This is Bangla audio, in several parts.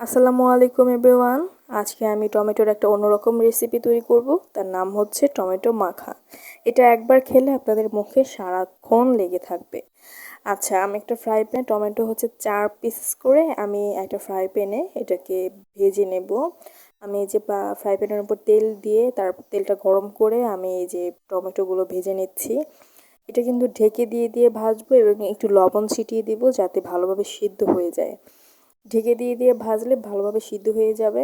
আসসালামু আলাইকুম এভরিওয়ান। আজকে আমি টমেটোর একটা অন্যরকম রেসিপি তৈরি করব। তার নাম হচ্ছে টমেটো মাখা। এটা একবার খেলে আপনাদের মুখে সারাক্ষণ লেগে থাকবে। আচ্ছা আমি একটা ফ্রাই প্যানে টমেটো হচ্ছে চার পিস করে আমি একটা ফ্রাই প্যানে এটাকে ভেজে নেব। আমি এই যে ফ্রাই প্যানের উপর তেল দিয়ে তারপর তেলটা গরম করে আমি এই যে টমেটোগুলো ভেজে নিচ্ছি। এটা কিন্তু ঢেকে দিয়ে দিয়ে ভাজবো এবং একটু লবণ ছিটিয়ে দিব যাতে ভালোভাবে সিদ্ধ হয়ে যায়। ঢেকে দিয়ে দিয়ে ভাজলে ভালোভাবে সিদ্ধ হয়ে যাবে।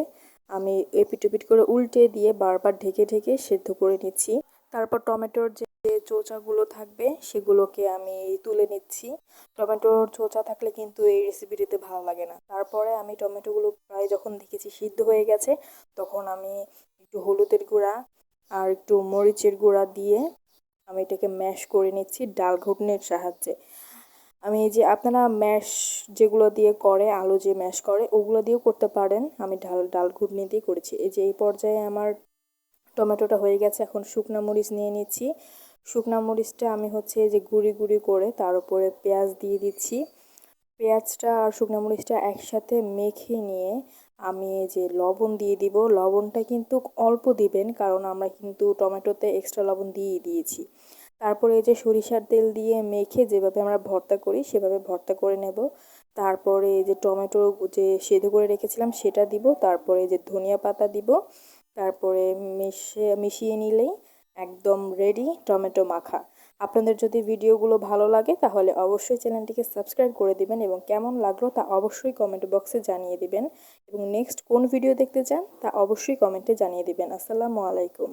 আমি এপিট করে উল্টে দিয়ে বারবার ঢেকে ঢেকে সেদ্ধ করে নিচ্ছি। তারপর টমেটোর যে চোচাগুলো থাকবে সেগুলোকে আমি তুলে নিচ্ছি। টমেটোর চোচা থাকলে কিন্তু এই রেসিপিটিতে ভালো লাগে না। তারপরে আমি টমেটোগুলো প্রায় যখন দেখেছি সিদ্ধ হয়ে গেছে, তখন আমি একটু হলুদের গুঁড়া আর একটু মরিচের গুঁড়া দিয়ে আমি এটাকে ম্যাশ করে নিচ্ছি ডাল ঘুটনির সাহায্যে। আমি এই যে আপনারা ম্যাশ যেগুলো দিয়ে করে, আলু যে ম্যাশ করে, ওগুলো দিয়েও করতে পারেন। আমি ডাল ডাল ঘুটনি দিয়ে করেছি। এই যে এই পর্যায়ে আমার টমেটোটা হয়ে গেছে। এখন শুকনা মরিচ নিয়ে নিচ্ছি। শুকনা মরিচটা আমি হচ্ছে যে গুঁড়ি গুঁড়ি করে তার উপরে পেঁয়াজ দিয়ে দিচ্ছি। পেঁয়াজটা আর শুকনো মরিচটা একসাথে মেখে নিয়ে আমি যে লবণ দিয়ে দিব। লবণটা কিন্তু অল্প দিবেন, কারণ আমরা কিন্তু টমেটোতে এক্সট্রা লবণ দিয়ে দিয়েছি। তারপরে এই যে সরিষার তেল দিয়ে মেখে যেভাবে আমরা ভর্তা করি, সেভাবে ভর্তা করে নেব। তারপরে এই যে টমেটো যে সেদ্ধ করে রেখেছিলাম, সেটা দিব। তারপরে যে ধনিয়া পাতা দিব। তারপরে মিশে, মিশিয়ে নিলেই একদম রেডি টমেটো মাখা। আপনাদের যদি ভিডিওগুলো ভালো লাগে, তাহলে অবশ্যই চ্যানেলটিকে সাবস্ক্রাইব করে দিবেন এবং কেমন লাগল তা অবশ্যই কমেন্ট বক্সে জানিয়ে দিবেন। এবং নেক্সট কোন ভিডিও দেখতে চান, তা অবশ্যই কমেন্টে জানিয়ে দিবেন। আসসালামু আলাইকুম।